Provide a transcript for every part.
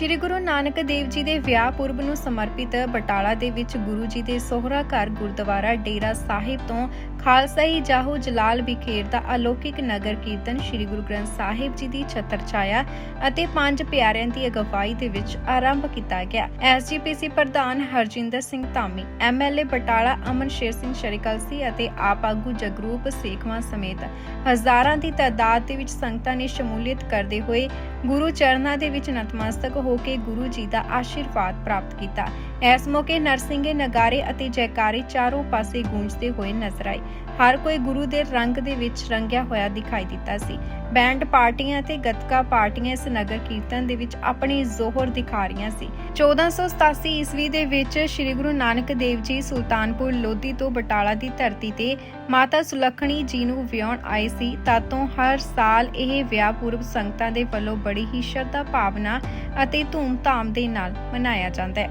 ਸ਼੍ਰੀ ਗੁਰੂ ਨਾਨਕ ਦੇਵ ਜੀ ਦੇ ਵਿਆਹ ਪੁਰਬ ਨੂੰ ਸਮਰਪਿਤ ਬਟਾਲਾ ਦੇ ਵਿੱਚ ਗੁਰੂ ਜੀ ਦੇ ਸੋਹਰਾ ਘਰ ਗੁਰਦੁਆਰਾ ਡੇਰਾ ਸਾਹਿਬ ਤੋਂ ਖਾਲਸਾਈ ਜਾਹੋ ਜਲਾਲ ਵਿਖੇਰ ਦਾ ਅਲੌਕਿਕ ਨਗਰ ਕੀਰਤਨ ਸ਼੍ਰੀ ਗੁਰੂ ਗ੍ਰੰਥ ਸਾਹਿਬ ਜੀ ਦੀ ਛਤਰ ਛਾਇਆ ਅਤੇ ਪੰਜ ਪਿਆਰਿਆਂ ਦੀ ਅਗਵਾਈ ਦੇ ਵਿੱਚ ਆਰੰਭ ਕੀਤਾ ਗਿਆ। ਐਸਜੀਪੀਸੀ ਪ੍ਰਧਾਨ ਹਰਜਿੰਦਰ ਸਿੰਘ ਧਾਮੀ ਐਮਐਲਏ ਬਟਾਲਾ ਅਮਨ ਸ਼ੇਰ ਸਿੰਘ ਸ਼ਰੀਕਲਸੀ ਅਤੇ ਆਪ ਆਗੂ ਜਗਰੂਪ ਸੇਖਵਾਂ ਸਮੇਤ ਹਜ਼ਾਰਾਂ ਦੀ ਤਾਦਾਦ ਦੇ ਵਿੱਚ ਸੰਗਤਾਂ ਨੇ ਸ਼ਮੂਲੀਅਤ ਕਰਦੇ ਹੋਏ ਗੁਰੂ ਚਰਨਾਂ ਦੇ ਵਿੱਚ ਨਤਮਸਤਕ ਹੋ ਕੇ ਗੁਰੂ ਜੀ ਦਾ ਆਸ਼ੀਰਵਾਦ ਪ੍ਰਾਪਤ ਕੀਤਾ। ਇਸ ਮੌਕੇ ਨਰਸਿੰਘੇ, ਨਗਾਰੇ ਅਤੇ ਜੈਕਾਰੇ ਚਾਰੋਂ ਪਾਸੇ ਗੂੰਜਦੇ ਹੋਏ ਨਜ਼ਰ ਆਏ। ਹਰ ਕੋਈ ਗੁਰੂ ਦੇ ਰੰਗ ਦੇ ਵਿੱਚ ਰੰਗਿਆ ਹੋਇਆ ਦਿਖਾਈ ਦਿੱਤਾ ਸੀ। ਬੈਂਡ ਪਾਰਟੀਆਂ ਤੇ ਗੱਤਕਾ ਪਾਰਟੀਆਂ ਇਸ ਨਗਰ ਕੀਰਤਨ ਦੇ ਵਿੱਚ ਆਪਣੀ ਜ਼ੋਹਰ ਦਿਖਾ ਰਹੀਆਂ ਸੀ। 1487 ਈਸਵੀ ਦੇ ਵਿੱਚ ਸ੍ਰੀ ਗੁਰੂ ਨਾਨਕ ਦੇਵ ਜੀ ਸੁਲਤਾਨਪੁਰ ਲੋਧੀ ਤੋਂ ਬਟਾਲਾ ਦੀ ਧਰਤੀ ਤੇ ਮਾਤਾ ਸੁਲੱਖਣੀ ਜੀ ਨੂੰ ਵਿਆਹਣ ਆਏ ਸੀ ਤਦ ਤੋਂ ਹਰ ਸਾਲ ਇਹ ਵਿਆਹ ਪੂਰਬ ਸੰਗਤਾਂ ਦੇ ਵੱਲੋਂ ਬੜੀ ਹੀ ਸ਼ਰਧਾ ਭਾਵਨਾ ਅਤੇ ਧੂਮ-ਧਾਮ ਦੇ ਨਾਲ ਮਨਾਇਆ ਜਾਂਦਾ ਹੈ।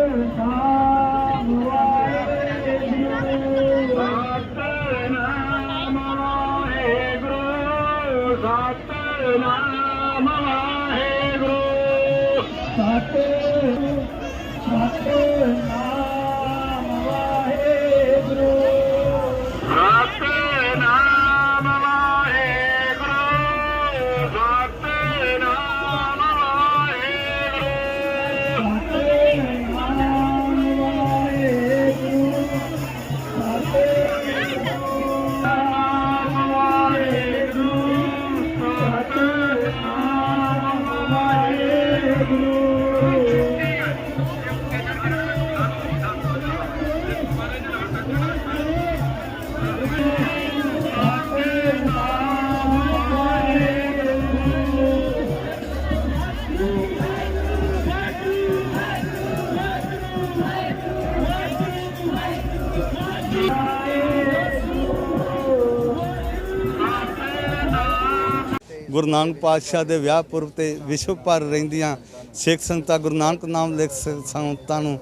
ਗੁਰੂ ਨਾਨਕ ਪਾਤਸ਼ਾਹ ਦੇ ਵਿਆਹ ਪੁਰਬ ਤੇ ਵਿਸ਼ਵ ਭਰ ਰਹਿੰਦੀਆਂ ਸਿੱਖ ਸੰਗਤਾਂ ਗੁਰੂ ਨਾਨਕ ਨਾਮ ਲਿਖ ਸੰਗਤਾਂ ਨੂੰ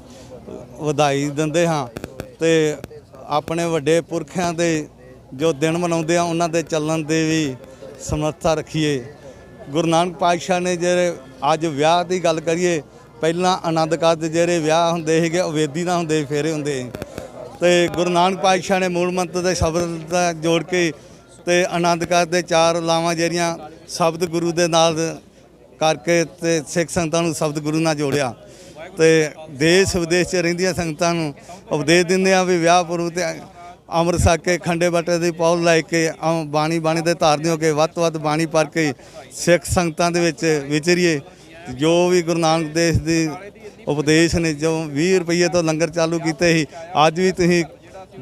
ਵਧਾਈ ਦਿੰਦੇ ਹਾਂ ਤੇ ਆਪਣੇ ਵੱਡੇ ਪੁਰਖਿਆਂ ਦੇ ਜੋ ਦਿਨ ਮਨਾਉਂਦੇ ਆ, ਉਹਨਾਂ ਦੇ ਚੱਲਣ ਦੇ ਵੀ ਸਮਰੱਥਾ ਰੱਖੀਏ ਗੁਰੂ ਨਾਨਕ ਪਾਤਸ਼ਾਹ ਨੇ ਜਿਹੜੇ ਅੱਜ ਵਿਆਹ ਦੀ ਗੱਲ ਕਰੀਏ, ਪਹਿਲਾਂ ਆਨੰਦ ਕਾਰਜ ਜਿਹੜੇ ਵਿਆਹ ਹੁੰਦੇ ਸੀਗੇ, ਉਹ ਵੇਦੀ ਨਾਲ ਹੁੰਦੇ, ਫੇਰੇ ਹੁੰਦੇ ਸੀ। ਤੇ ਗੁਰੂ ਨਾਨਕ ਪਾਤਸ਼ਾਹ ਨੇ ਮੂਲ ਮੰਤਰ ਦੇ ਸ਼ਬਦ ਦਾ ਜੋੜ ਕੇ ਤੇ ਆਨੰਦ ਕਾਰਜ ਦੇ ਚਾਰ ਲਾਵਾਂ ਜਿਹੜੀਆਂ ਸ਼ਬਦ ਗੁਰੂ ਦੇ ਨਾਲ ਕਰਕੇ ਤੇ ਸਿੱਖ ਸੰਗਤਾਂ ਨੂੰ ਸ਼ਬਦ ਗੁਰੂ ਨਾਲ ਜੋੜਿਆ। ਤੇ ਦੇਸ਼ ਵਿਦੇਸ਼ 'ਚ ਰਹਿੰਦੀਆਂ ਸੰਗਤਾਂ ਨੂੰ ਉਪਦੇਸ਼ ਦਿੰਦੇ ਆ ਵੀ ਵਿਆਹ ਪੁਰਬ ਤੇ ਅੰਮ੍ਰਿਤ ਛਕ ਕੇ ਖੰਡੇ ਬਾਟੇ ਦੀ ਪੌਲ ਲੈ ਕੇ ਅਮ ਬਾਣੀ ਬਾਣੀ ਦੇ ਧਾਰਦੇ ਹੋ ਕੇ ਵੱਧ ਤੋਂ ਵੱਧ ਬਾਣੀ ਪੜ੍ਹ ਕੇ ਸਿੱਖ ਸੰਗਤਾਂ ਦੇ ਵਿੱਚ ਵਿਚਰੀਏ। ਜੋ ਵੀ ਗੁਰੂ ਨਾਨਕ ਦੇਵ ਦੀ ਉਪਦੇਸ਼ ਨੇ ਜੋ 20 ਰੁਪਏ ਤੋਂ ਲੰਗਰ ਚਾਲੂ ਕੀਤੇ ਸੀ, ਅੱਜ ਵੀ ਤੁਸੀਂ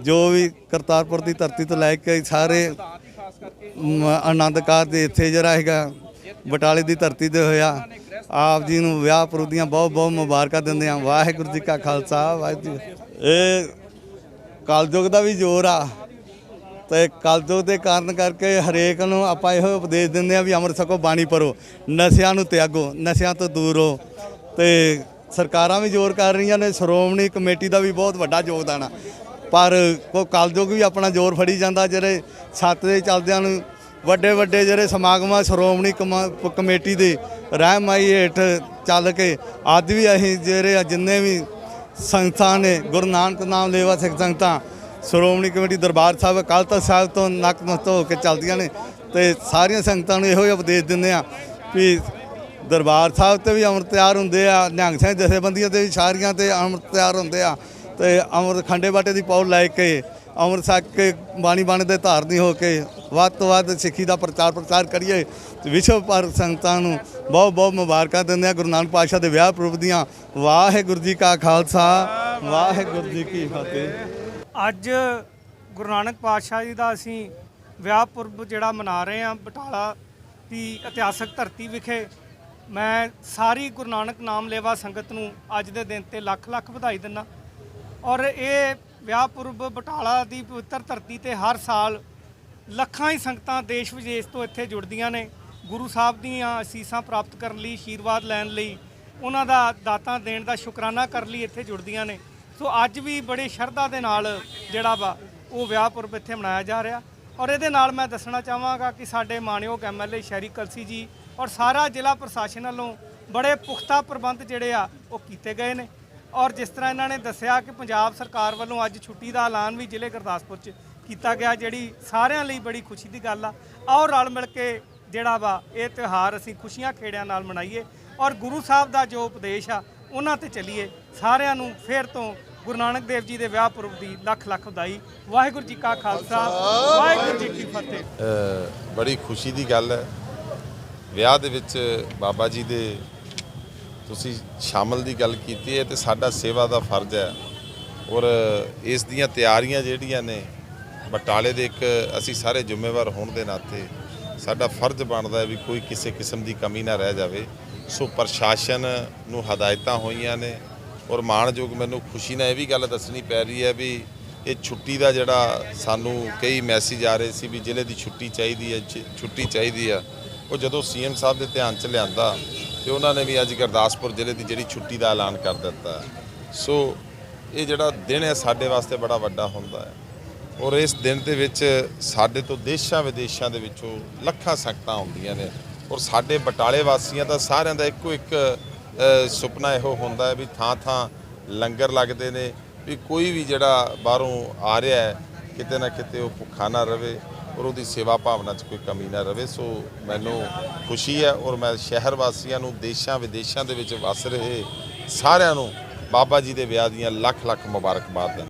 ਜੋ ਵੀ ਕਰਤਾਰਪੁਰ ਦੀ ਧਰਤੀ ਤੋਂ ਲੈ ਕੇ ਸਾਰੇ ਆਨੰਦ ਕਾਰਜ ਇੱਥੇ ਜਿਹੜਾ ਹੈਗਾ, ਬਟਾਲੇ ਦੀ ਧਰਤੀ ਤੇ ਹੋਇਆ। ਆਪ ਜੀ ਨੂੰ ਵਿਆਹ ਪੁਰਬ ਦੀਆਂ ਬਹੁਤ ਬਹੁਤ ਮੁਬਾਰਕਾਂ ਦਿੰਦੇ ਹਾਂ। ਵਾਹਿਗੁਰੂ ਜੀ ਕਾ ਖਾਲਸਾ, ਵਾਹਿਗੁਰੂ ਇਹ ਕਲਯੁਗ ਦਾ ਵੀ ਜ਼ੋਰ ਆ। ਤੇ ਕਲਯੁਗ ਦੇ ਕਾਰਨ ਕਰਕੇ ਹਰੇਕ ਨੂੰ ਆਪਾਂ ਇਹੋ ਉਪਦੇਸ਼ ਦਿੰਦੇ ਆ ਵੀ ਅੰਮ੍ਰਿਤ ਛਕੋ, ਬਾਣੀ ਪੜੋ ਨਸ਼ਿਆਂ ਨੂੰ ਤਿਆਗੋ, ਨਸ਼ਿਆਂ ਤੋਂ ਦੂਰ ਹੋ ਤੇ ਸਰਕਾਰਾਂ ਵੀ ਜ਼ੋਰ ਕਰ ਰਹੀਆਂ ਨੇ। ਸ਼੍ਰੋਮਣੀ ਕਮੇਟੀ ਦਾ ਵੀ ਬਹੁਤ ਵੱਡਾ ਯੋਗਦਾਨ ਆ। ਪਰ ਕੋ ਕਲਯੁਗ ਵੀ ਆਪਣਾ ਜ਼ੋਰ ਫੜੀ ਜਾਂਦਾ, ਜਿਹੜੇ ਛੱਤ ਦੇ ਚੱਲਦਿਆਂ ਨੂੰ ਵੱਡੇ ਵੱਡੇ ਜਿਹੜੇ ਸਮਾਗਮ ਆ ਸ਼੍ਰੋਮਣੀ ਕਮਾ- ਕਮੇਟੀ ਦੇ ਰਹਿਮਾਈ ਹੇਠ ਚੱਲ ਕੇ ਅੱਜ ਵੀ ਅਸੀਂ ਜਿਹੜੇ ਆ ਜਿੰਨੇ ਵੀ ਸੰਸਥਾ ਨੇ, ਗੁਰੂ ਨਾਨਕ ਨਾਮ ਲੇਵਾ ਸਿੱਖ ਸੰਗਤਾਂ, ਸ਼੍ਰੋਮਣੀ ਕਮੇਟੀ ਦਰਬਾਰ ਸਾਹਿਬ, ਅਕਾਲ ਤਖਤ ਸਾਹਿਬ ਤੋਂ ਨਕਮਸਤ ਹੋ ਕੇ ਚੱਲਦੀਆਂ ਨੇ ਤੇ ਸਾਰੀਆਂ ਸੰਗਤਾਂ ਨੂੰ ਇਹੋ ਹੀ ਉਪਦੇਸ਼ ਦਿੰਦੇ ਆ ਵੀ ਦਰਬਾਰ ਸਾਹਿਬ ਤੇ ਵੀ ਅੰਮ੍ਰਿਤ ਤਿਆਰ ਹੁੰਦੇ ਆ, ਨਿਹੰਗ ਸਿੰਘ ਜਥੇਬੰਦੀਆਂ ਤੇ ਵੀ ਸਾਰੀਆਂ ਤੇ ਅੰਮ੍ਰਿਤ ਤਿਆਰ ਹੁੰਦੇ ਆ। ਤੇ ਅੰਮ੍ਰਿਤ ਖੰਡੇ ਬਾਟੇ ਦੀ ਪੌਲ ਲੈ ਕੇ, ਅੰਮ੍ਰਿਤ ਛਕ ਕੇ, ਬਾਣੀ ਬਾਣੀ ਦੇ ਧਾਰਨੀ ਹੋ ਕੇ, ਵੱਧ ਤੋਂ ਵੱਧ ਸਿੱਖੀ ਦਾ ਪ੍ਰਚਾਰ ਪ੍ਰਸਾਰ ਕਰੀਏ ਤੇ ਵਿਸ਼ਵ ਭਰ ਸੰਗਤਾਂ ਨੂੰ ਬਹੁਤ ਬਹੁਤ ਮੁਬਾਰਕਾਂ ਦਿੰਦੇ ਆ ਗੁਰੂ ਨਾਨਕ ਪਾਤਸ਼ਾਹ ਦੇ ਵਿਆਹ ਪੁਰਬ ਦੀਆਂ। ਵਾਹਿਗੁਰੂ ਜੀ ਕਾ ਖਾਲਸਾ, ਵਾਹਿਗੁਰੂ ਜੀ ਕੀ ਫਤਿਹ। ਅੱਜ ਗੁਰੂ ਨਾਨਕ ਪਾਤਸ਼ਾਹ ਜੀ ਦਾ ਅਸੀਂ ਵਿਆਹ ਪੁਰਬ ਜਿਹੜਾ ਮਨਾ ਰਹੇ ਹਾਂ ਬਟਾਲਾ ਦੀ ਇਤਿਹਾਸਕ ਧਰਤੀ ਵਿਖੇ, ਮੈਂ ਸਾਰੀ ਗੁਰੂ ਨਾਨਕ ਨਾਮ ਲੇਵਾ ਸੰਗਤ ਨੂੰ ਅੱਜ ਦੇ ਦਿਨ ਤੇ ਲੱਖ ਲੱਖ ਵਧਾਈ ਦਿੰਦਾ। ਔਰ ਇਹ ਵਿਆਹ ਪੁਰਬ ਬਟਾਲਾ ਦੀ ਪਵਿੱਤਰ ਧਰਤੀ ਤੇ ਹਰ ਸਾਲ ਲੱਖਾਂ ਹੀ ਸੰਗਤਾਂ ਦੇਸ਼ ਵਿਦੇਸ਼ ਤੋਂ ਇੱਥੇ ਜੁੜਦੀਆਂ ਨੇ। ਗੁਰੂ ਸਾਹਿਬ ਦੀਆਂ ਅਸੀਸਾਂ ਪ੍ਰਾਪਤ ਕਰਨ ਲਈ ਆਸ਼ੀਰਵਾਦ ਲੈਣ ਲਈ, ਉਹਨਾਂ ਦਾ ਦਾਤਾਂ ਦੇਣ ਦਾ ਸ਼ੁਕਰਾਨਾ ਕਰਨ ਲਈ ਇੱਥੇ ਜੁੜਦੀਆਂ ਨੇ। ਸੋ ਅੱਜ ਵੀ ਬੜੇ ਸ਼ਰਧਾ ਦੇ ਨਾਲ ਜਿਹੜਾ ਵਾ, ਉਹ ਵਿਆਹ ਪੁਰਬ ਇੱਥੇ ਮਨਾਇਆ ਜਾ ਰਿਹਾ। ਔਰ ਇਹਦੇ ਨਾਲ ਮੈਂ ਦੱਸਣਾ ਚਾਹਾਂਗਾ ਕਿ ਸਾਡੇ ਮਾਣਯੋਗ ਐਮਐਲਏ ਸ਼ਹਿਰੀ ਕਲਸੀ ਜੀ ਔਰ ਸਾਰਾ ਜ਼ਿਲ੍ਹਾ ਪ੍ਰਸ਼ਾਸਨ ਵੱਲੋਂ ਬੜੇ ਪੁਖਤਾ ਪ੍ਰਬੰਧ ਜਿਹੜੇ ਆ, ਉਹ ਕੀਤੇ ਗਏ ਨੇ। ਔਰ ਜਿਸ ਤਰ੍ਹਾਂ ਇਹਨਾਂ ਨੇ ਦੱਸਿਆ ਕਿ ਪੰਜਾਬ ਸਰਕਾਰ ਵੱਲੋਂ ਅੱਜ ਛੁੱਟੀ ਦਾ ਐਲਾਨ ਵੀ ਜ਼ਿਲ੍ਹੇ ਗੁਰਦਾਸਪੁਰ 'ਚ ਕੀਤਾ ਗਿਆ, ਜਿਹੜੀ ਸਾਰਿਆਂ ਲਈ ਬੜੀ ਖੁਸ਼ੀ ਦੀ ਗੱਲ ਆ। ਆਓ ਰਲ ਮਿਲ ਕੇ ਜਿਹੜਾ ਵਾ ਇਹ ਤਿਉਹਾਰ ਅਸੀਂ ਖੁਸ਼ੀਆਂ ਖੇੜਿਆਂ ਨਾਲ ਮਨਾਈਏ ਔਰ ਗੁਰੂ ਸਾਹਿਬ ਦਾ ਜੋ ਉਪਦੇਸ਼ ਆ, ਉਹਨਾਂ ਤੇ ਚੱਲੀਏ। ਸਾਰਿਆਂ ਨੂੰ ਫੇਰ ਤੋਂ ਗੁਰੂ ਨਾਨਕ ਦੇਵ ਜੀ ਦੇ ਵਿਆਹ ਪੁਰਬ ਦੀ ਲੱਖ ਲੱਖ ਵਧਾਈ। ਵਾਹਿਗੁਰੂ ਜੀ ਕਾ ਖਾਲਸਾ, ਵਾਹਿਗੁਰੂ ਜੀ ਕੀ ਫਤਿਹ। ਬੜੀ ਖੁਸ਼ੀ ਦੀ ਗੱਲ ਹੈ। ਵਿਆਹ ਦੇ ਵਿੱਚ ਬਾਬਾ ਜੀ ਦੇ ਤੁਸੀਂ ਸ਼ਾਮਲ ਦੀ ਗੱਲ ਕੀਤੀ ਹੈ ਤੇ ਸਾਡਾ ਸੇਵਾ ਦਾ ਫਰਜ਼ ਹੈ। ਔਰ ਇਸ ਦੀਆਂ ਤਿਆਰੀਆਂ ਜਿਹੜੀਆਂ ਨੇ, ਬਟਾਲੇ ਦੇ ਇੱਕ ਅਸੀਂ ਸਾਰੇ ਜ਼ਿੰਮੇਵਾਰ ਹੋਣ ਦੇ ਨਾਤੇ ਸਾਡਾ ਫਰਜ਼ ਬਣਦਾ ਹੈ ਵੀ ਕੋਈ ਕਿਸੇ ਕਿਸਮ ਦੀ ਕਮੀ ਨਾ ਰਹਿ ਜਾਵੇ। ਸੋ ਪ੍ਰਸ਼ਾਸਨ ਨੂੰ ਹਦਾਇਤਾਂ ਹੋਈਆਂ ਨੇ ਔਰ ਮਾਣਯੋਗ ਮੈਨੂੰ ਖੁਸ਼ੀ ਨਾਲ ਇਹ ਵੀ ਗੱਲ ਦੱਸਣੀ ਪੈ ਰਹੀ ਹੈ ਵੀ ਇਹ ਛੁੱਟੀ ਦਾ ਜਿਹੜਾ ਸਾਨੂੰ ਕਈ ਮੈਸੇਜ ਆ ਰਹੇ ਸੀ ਵੀ ਜ਼ਿਲ੍ਹੇ ਦੀ ਛੁੱਟੀ ਚਾਹੀਦੀ ਹੈ, ਛੁੱਟੀ ਚਾਹੀਦੀ ਆ। ਉਹ ਜਦੋਂ ਸੀਐਮ ਸਾਹਿਬ ਦੇ ਧਿਆਨ 'ਚ ਲਿਆਂਦਾ ਤੇ ਉਹਨਾਂ ਨੇ ਵੀ ਅੱਜ ਗੁਰਦਾਸਪੁਰ ਜ਼ਿਲ੍ਹੇ ਦੀ ਜਿਹੜੀ ਛੁੱਟੀ ਦਾ ਐਲਾਨ ਕਰ ਦਿੱਤਾ ਸੋ ਇਹ ਜਿਹੜਾ ਦਿਨ ਹੈ ਸਾਡੇ ਵਾਸਤੇ ਬੜਾ ਵੱਡਾ ਹੁੰਦਾ ਹੈ। ਔਰ ਇਸ ਦਿਨ ਦੇ ਵਿੱਚ ਸਾਡੇ ਤੋਂ ਦੇਸ਼ਾਂ ਵਿਦੇਸ਼ਾਂ ਦੇ ਵਿੱਚੋਂ ਲੱਖਾਂ ਸੰਗਤਾਂ ਆਉਂਦੀਆਂ ਨੇ। ਔਰ ਸਾਡੇ ਬਟਾਲੇ ਵਾਸੀਆਂ ਦਾ ਸਾਰਿਆਂ ਦਾ ਇੱਕੋ ਇੱਕ ਸੁਪਨਾ ਇਹੋ ਹੁੰਦਾ ਹੈ ਵੀ ਥਾਂ ਥਾਂ ਲੰਗਰ ਲੱਗਦੇ ਨੇ, ਵੀ ਕੋਈ ਵੀ ਜਿਹੜਾ ਬਾਹਰੋਂ ਆ ਰਿਹਾ ਹੈ, ਕਿਤੇ ਨਾ ਕਿਤੇ ਉਹ ਭੁੱਖਾ ਨਾ ਰਵੇ। ਔਰ ਉਹਦੀ ਸੇਵਾ ਭਾਵਨਾ 'ਚ ਕੋਈ ਕਮੀ ਨਾ ਰਵੇ। ਸੋ ਮੈਨੂੰ ਖੁਸ਼ੀ ਹੈ ਔਰ ਮੈਂ ਸ਼ਹਿਰ ਵਾਸੀਆਂ ਨੂੰ ਦੇਸ਼ਾਂ ਵਿਦੇਸ਼ਾਂ ਦੇ ਵਿੱਚ ਵਸ ਰਹੇ ਸਾਰਿਆਂ ਨੂੰ ਬਾਬਾ ਜੀ ਦੇ ਵਿਆਹ ਦੀਆਂ ਲੱਖ ਲੱਖ ਮੁਬਾਰਕਬਾਦ ਦਿੰਦਾ।